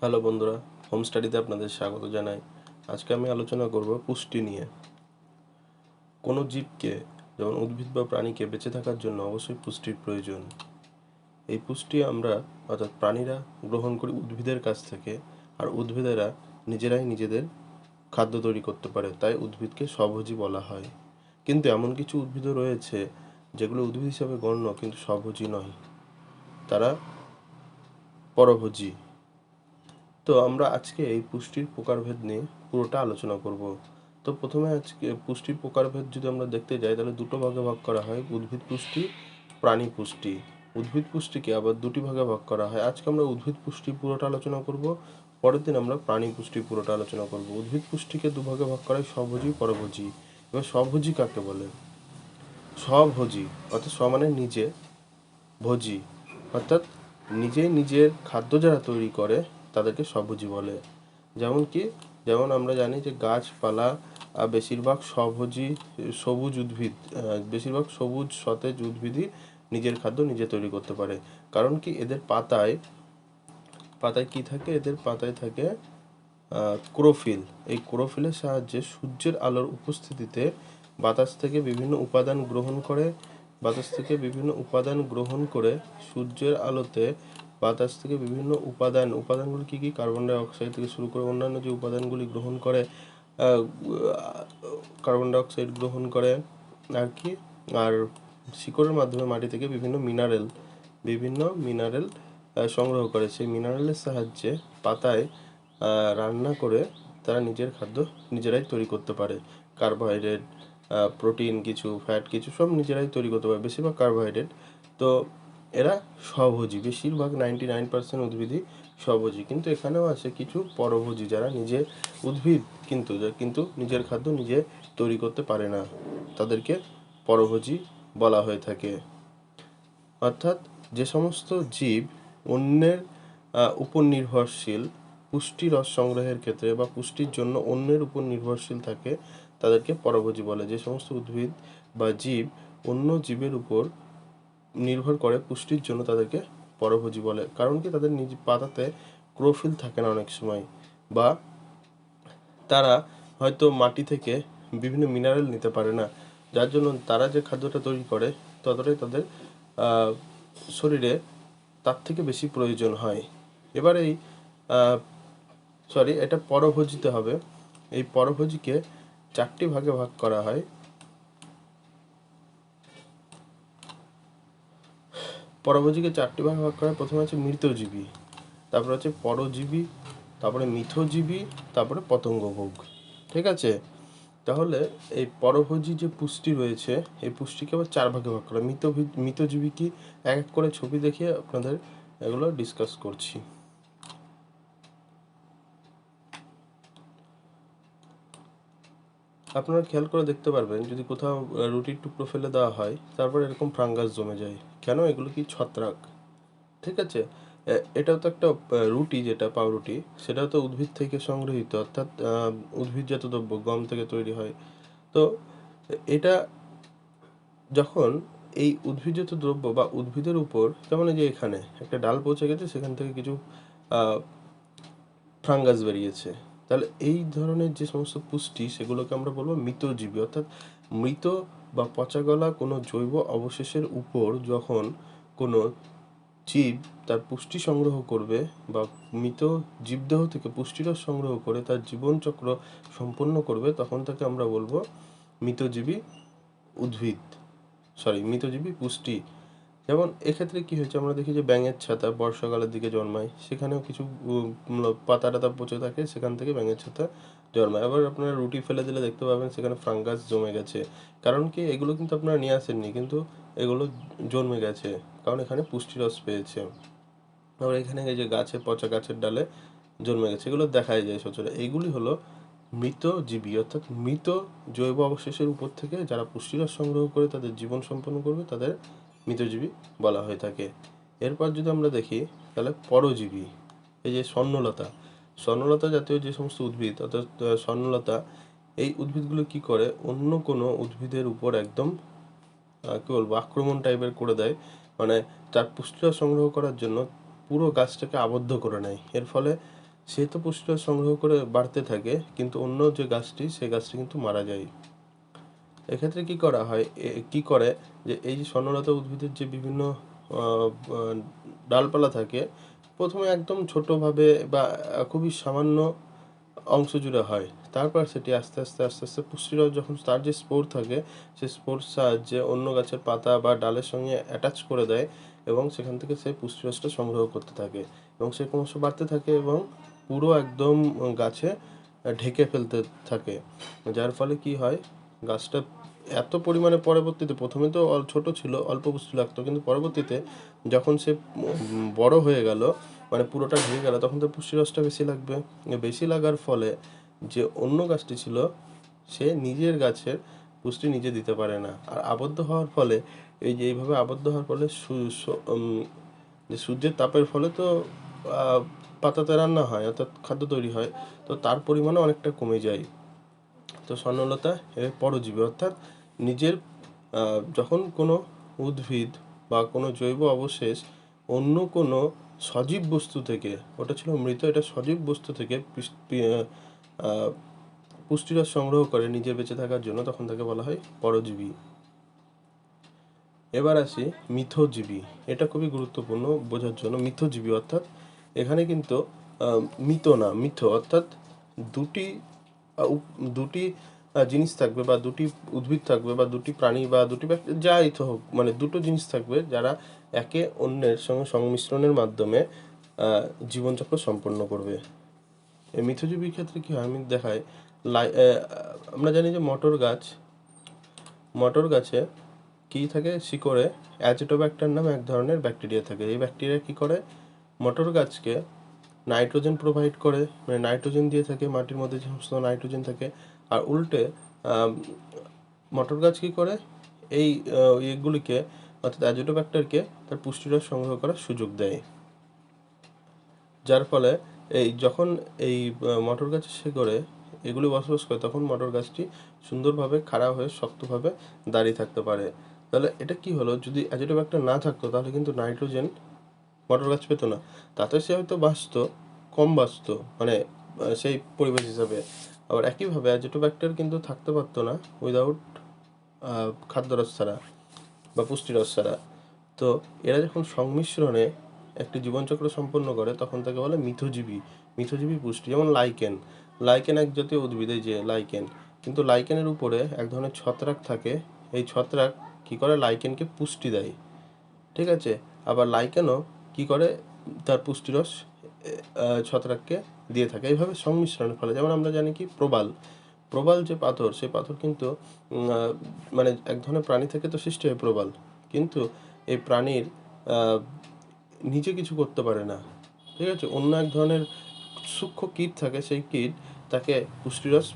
Hello বন্ধুরা home স্টাডিতে আপনাদের স্বাগত জানাই। আজকে আমি আলোচনা করব পুষ্টি নিয়ে। কোনো জীবকে, যেমন উদ্ভিদ বা প্রাণীকে বেঁচে থাকার জন্য অবশ্যই পুষ্টির প্রয়োজন। এই পুষ্টি আমরা, অর্থাৎ প্রাণীরা গ্রহণ করি উদ্ভিদের কাছ থেকে, আর উদ্ভিদেরা নিজেরাই নিজেদের খাদ্য তৈরি করতে পারে, তাই উদ্ভিদকে স্বভোজী বলা হয়। কিন্তু এমন কিছু উদ্ভিদও রয়েছে, যেগুলো উদ্ভিদ হিসাবে গণ্য, কিন্তু স্বভোজী নয়। তারা পরভোজী। তো আমরা আজকে এই পুষ্টির প্রকারভেদ নিয়ে পুরোটা আলোচনা করব। তো প্রথমে আজকে পুষ্টির প্রকারভেদ যদি আমরা দেখতে যাই, তাহলে দুটো ভাগে ভাগ করা হয়, উদ্ভিদ পুষ্টি, প্রাণী পুষ্টি। উদ্ভিদ পুষ্টিকে আবার দুটি ভাগে ভাগ করা হয়। আজকে আমরা উদ্ভিদ পুষ্টি পুরোটা আলোচনা করব, পরের দিন আমরা প্রাণী পুষ্টি পুরোটা আলোচনা করব। উদ্ভিদ পুষ্টিকে দুভাগে ভাগ করা হয়, স্বভোজী, পরভোজী। এবার স্বভোজী কাকে বলে? স্বভোজী, অর্থাৎ স্ব মানে নিজে ভোজী। অর্থাৎ নিজেই নিজের খাদ্য যারা তৈরি করে তাদেরকে স্বভোজী বলে। যেমন কি, যেমন আমরা জানি যে গাছপালা বেশিরভাগ স্বভোজী সবুজ উদ্ভিদ বেশিরভাগ সবুজ, সতেজ উদ্ভিদই নিজের খাদ্য নিজে তৈরি করতে পারে। কারণ কি, এদের পাতায় পাতায় কি থাকে? এদের পাতায় থাকে ক্রোফিল এই ক্রোফিলের সাহায্যে সূর্যের আলোর উপস্থিতিতে বাতাস থেকে বিভিন্ন উপাদান গ্রহণ করে। বাতাস থেকে বিভিন্ন উপাদান গ্রহণ করে সূর্যের আলোতে বাতাস থেকে বিভিন্ন উপাদান, উপাদানগুলি কী কী? কার্বন ডাই অক্সাইড থেকে শুরু করে অন্যান্য যে উপাদানগুলি গ্রহণ করে কার্বন ডাই অক্সাইড গ্রহণ করে, আর কি? আর শিকড়ের মাধ্যমে মাটি থেকে বিভিন্ন মিনারেল বিভিন্ন মিনারেল সংগ্রহ করে। সেই মিনারেলের সাহায্যে পাতায় রান্না করে তারা নিজের খাদ্য নিজেরাই তৈরি করতে পারে। কার্বোহাইড্রেট প্রোটিন কিছু ফ্যাট কিছু সব নিজেরাই তৈরি করতে পারে। বেশিরভাগ কার্বোহাইড্রেট তো এরা স্বভোজী। বেশিরভাগ নাইনটি নাইন পার্সেন্ট উদ্ভিদই স্বভোজী। কিন্তু এখানেও আছে কিছু পরভোজী যারা নিজে উদ্ভিদ কিন্তু কিন্তু নিজের খাদ্য নিজে তৈরি করতে পারে না। তাদেরকে পরভোজী বলা হয়ে থাকে। অর্থাৎ যে সমস্ত জীব অন্যের উপর নির্ভরশীল, পুষ্টি রস সংগ্রহের ক্ষেত্রে বা পুষ্টির জন্য অন্যের উপর নির্ভরশীল থাকে, তাদেরকে পরভোজী বলে। যে সমস্ত উদ্ভিদ বা জীব অন্য জীবের উপর নির্ভর করে পুষ্টির জন্য তাদেরকে পরভোজী বলে। কারণ কি? তাদের নিজ পাতাতে ক্রোফিল থাকে না অনেক সময়। বা তারা হয়তো মাটি থেকে বিভিন্ন মিনারেল নিতে পারে না। যার জন্য তারা যে খাদ্যটা তৈরি করে, ততটাই তাদের শরীরে তার থেকে বেশি প্রয়োজন হয়। এবার এই সরি এটা পরভোজিতে হবে। এই পরভোজিকে চারটি ভাগে ভাগ করা হয়। পরভোজিকে চারটি ভাগে ভাগ করা, প্রথমে আছে মৃতজীবী, তারপরে হচ্ছে পরজীবী, তারপরে মিথজীবী, তারপরে পতঙ্গভোগ। ঠিক আছে? তাহলে এই পরভোজী যে পুষ্টি রয়েছে, এই পুষ্টিকে আবার চার ভাগে ভাগ করা মৃত মৃতজীবী কি? এক এক করে ছবি দেখিয়ে আপনাদের এগুলো ডিসকাস করছি। আপনারা খেয়াল করে দেখতে পারবেন, যদি কোথাও রুটির টুকরো ফেলে দেওয়া হয়, তারপর এরকম ফাঙ্গাস জমে যায়। কেন? এগুলো কি ছত্রাক। ঠিক আছে? এটাও তো একটা রুটি যেটা, পাউরুটি, সেটাও তো উদ্ভিদ থেকে সংগৃহীত, অর্থাৎ উদ্ভিদজাত দ্রব্য, গম থেকে তৈরি হয়। তো, এটা যখন এই উদ্ভিদজাত দ্রব্য বা উদ্ভিদের উপর, যেমন এই যে এখানে, একটা ডাল পৌঁছে গেছে, সেখান থেকে কিছু ফাঙ্গাস বেরিয়েছে। তাহলে এই ধরনের যে সমস্ত পুষ্টি, সেগুলোকে আমরা বলব মৃতজীবী। অর্থাৎ মৃত বা পচা গলা কোনো জৈব অবশেষের উপর যখন কোনো জীব তার পুষ্টি সংগ্রহ করবে বা মৃত জীবদেহ থেকে পুষ্টিরস সংগ্রহ করে তার জীবনচক্র সম্পন্ন করবে, তখন তাকে আমরা বলব মৃতজীবী উদ্ভিদ। সরি মৃতজীবী পুষ্টি। যেমন এক্ষেত্রে কি হয়েছে, আমরা দেখি যে ব্যাঙের ছাতা বর্ষাকালের দিকে জন্মায়, সেখানেও কিছু পাতা টাতা পচে থাকে, সেখান থেকে ব্যাঙের ছাতা জন্মায়। আবার আপনারা রুটি ফেলে দিলে দেখতে পাবেন সেখানে ফাঙ্গাস জমে গেছে। কারণ কি, এগুলো কিন্তু আপনারা নিয়ে আসেননি, কিন্তু এগুলো জন্মে গেছে, কারণ এখানে পুষ্টিরস পেয়েছে। আবার এখানে এই যে গাছে, পচা গাছের ডালে জন্মে গেছে, এগুলো দেখাই যায় সচরাচর। এইগুলি হলো মৃত জীবী অর্থাৎ মৃত জৈব অবশেষের উপর থেকে যারা পুষ্টিরস সংগ্রহ করে তাদের জীবন সম্পন্ন করবে, তাদের মৃতজীবী বলা হয়ে থাকে। এরপর যদি আমরা দেখি, তাহলে পরজীবী, এই যে স্বর্ণলতা। স্বর্ণলতা জাতীয় যে সমস্ত উদ্ভিদ, অর্থাৎ স্বর্ণলতা, এই উদ্ভিদগুলো কি করে? অন্য কোনো উদ্ভিদের উপর একদম কি বলব, আক্রমণ টাইপের করে দেয়। মানে তার পুষ্টিরস সংগ্রহ করার জন্য পুরো গাছটাকে আবদ্ধ করে নেয়। এর ফলে সে তো পুষ্টিরস সংগ্রহ করে বাড়তে থাকে, কিন্তু অন্য যে গাছটি সেই গাছটি কিন্তু মারা যায়। এক্ষেত্রে কি করা হয়? কি করে? যে এই যে স্বর্ণলতা উদ্ভিদের যে বিভিন্ন ডালপালা থাকে, প্রথমে একদম ছোটোভাবে বা খুবই সামান্য অংশ জুড়ে হয়। তারপর সেটি আস্তে আস্তে আস্তে আস্তে পুষ্টিরস যখন তার যে স্পোর থাকে সেই স্পোর সাহায্যে অন্য গাছের পাতা বা ডালের সঙ্গে অ্যাটাচ করে দেয় এবং সেখান থেকে সে পুষ্টিরসটা সংগ্রহ করতে থাকে এবং সে ক্রমশ বাড়তে থাকে এবং পুরো একদম গাছে ঢেকে ফেলতে থাকে। যার ফলে কি হয়? গাছটা এত পরিমাণে পরবর্তীতে, প্রথমে তো ছোট ছিল, অল্প পুষ্টি লাগতো, কিন্তু পরবর্তীতে যখন সে বড় হয়ে গেল মানে পুরোটা ঢেকে গেল, তখন তো পুষ্টি রসটা বেশি লাগবে। বেশি লাগার ফলে যে অন্য গাছটি ছিল, সে নিজের গাছের পুষ্টি নিজে দিতে পারে না। আর আবদ্ধ হওয়ার ফলে, এই যে এইভাবে আবদ্ধ হওয়ার ফলে যে সূর্যের তাপের ফলে তো পাতাতে রান্না হয়, অর্থাৎ খাদ্য তৈরি হয়, তো তার পরিমাণও অনেকটা কমে যায়। তো স্বর্ণলতা এর পরজীবী, অর্থাৎ নিজের যখন কোনো উদ্ভিদ বা কোনো জৈব অবশেষ অন্য কোনো সজীব বস্তু থেকে, ওটা ছিল মৃত, এটা সজীব বস্তু থেকে পুষ্টিরস সংগ্রহ করে নিজের বেঁচে থাকার জন্য, তখন তাকে বলা হয় পরজীবী। এবার আসি মিথজীবী। এটা খুবই গুরুত্বপূর্ণ বোঝার জন্য, মিথজীবী অর্থাৎ এখানে কিন্তু মিথ না, মিথ অর্থাৎ দুটি দুটি জিনিস থাকবে বা দুটি উদ্ভিদ থাকবে বা দুটি প্রাণী বা দুটি যাই তো হোক মানে দুটো জিনিস থাকবে যারা একে অন্যের সঙ্গে সংমিশ্রণের মাধ্যমে জীবনচক্র সম্পন্ন করবে। মিথজীবীর ক্ষেত্রে কী হয়? আমি দেখাই। লাই আমরা জানি যে মটর গাছ, মটর গাছে কি থাকে? শিকড়ে অ্যাজিটোব্যাক্টার নামে এক ধরনের ব্যাকটেরিয়া থাকে। এই ব্যাকটেরিয়া কি করে? মটর গাছকে নাইট্রোজেন প্রোভাইড করে। মানে নাইট্রোজেন দিয়ে থাকে, মাটির মধ্যে যে সমস্ত নাইট্রোজেন থাকে আর উল্টে মটর গাছ কী করে? এই ইয়েগুলিকে, অর্থাৎ অ্যাজিটোব্যাক্টারকে তার পুষ্টিরস সংগ্রহ করার সুযোগ দেয়। যার ফলে এই যখন এই মটর গাছের শিকড়ে এগুলি বসবাস করে, তখন মটর গাছটি সুন্দরভাবে খাড়া হয়ে শক্তভাবে দাঁড়িয়ে থাকতে পারে। তাহলে এটা কি হলো? যদি অ্যাজিটোব্যাক্টার না থাকতো, তাহলে কিন্তু নাইট্রোজেন মটর গাছ পেতো না। তাতে সে হয়তো বাঁচত, কম বাঁচত মানে সেই পরিবেশ হিসাবে। আবার একইভাবে অ্যাজিটোব্যাক্টার কিন্তু থাকতে পারতো না উইদাউট খাদ্যরস ছাড়া বা পুষ্টিরস ছাড়া। তো এরা যখন সংমিশ্রণে একটি জীবনচক্র সম্পন্ন করে, তখন তাকে বলে মিথজীবী মিথজীবী পুষ্টি। যেমন লাইকেন লাইকেন এক জাতীয় উদ্ভিদ যে লাইকেন কিন্তু লাইকেনের উপরে এক ধরনের ছত্রাক থাকে। এই ছত্রাক কি করে? লাইকেনকে পুষ্টি দেয়। ঠিক আছে? আবার লাইকেনও কি করে? তার পুষ্টিরস ছত্রাককে দিয়ে থাকে। এইভাবে সংমিশ্রণের ফলে, যেমন আমরা জানি কি, প্রবাল। প্রবাল যে পাথর, সেই পাথর কিন্তু মানে এক ধরনের প্রাণী থেকে তো সৃষ্টি হয় প্রবাল। কিন্তু এই প্রাণীর নিজে কিছু করতে পারে না। ঠিক আছে? অন্য এক ধরনের সূক্ষ্ম কীট থাকে, সেই কীট, তাকে পুষ্টিরস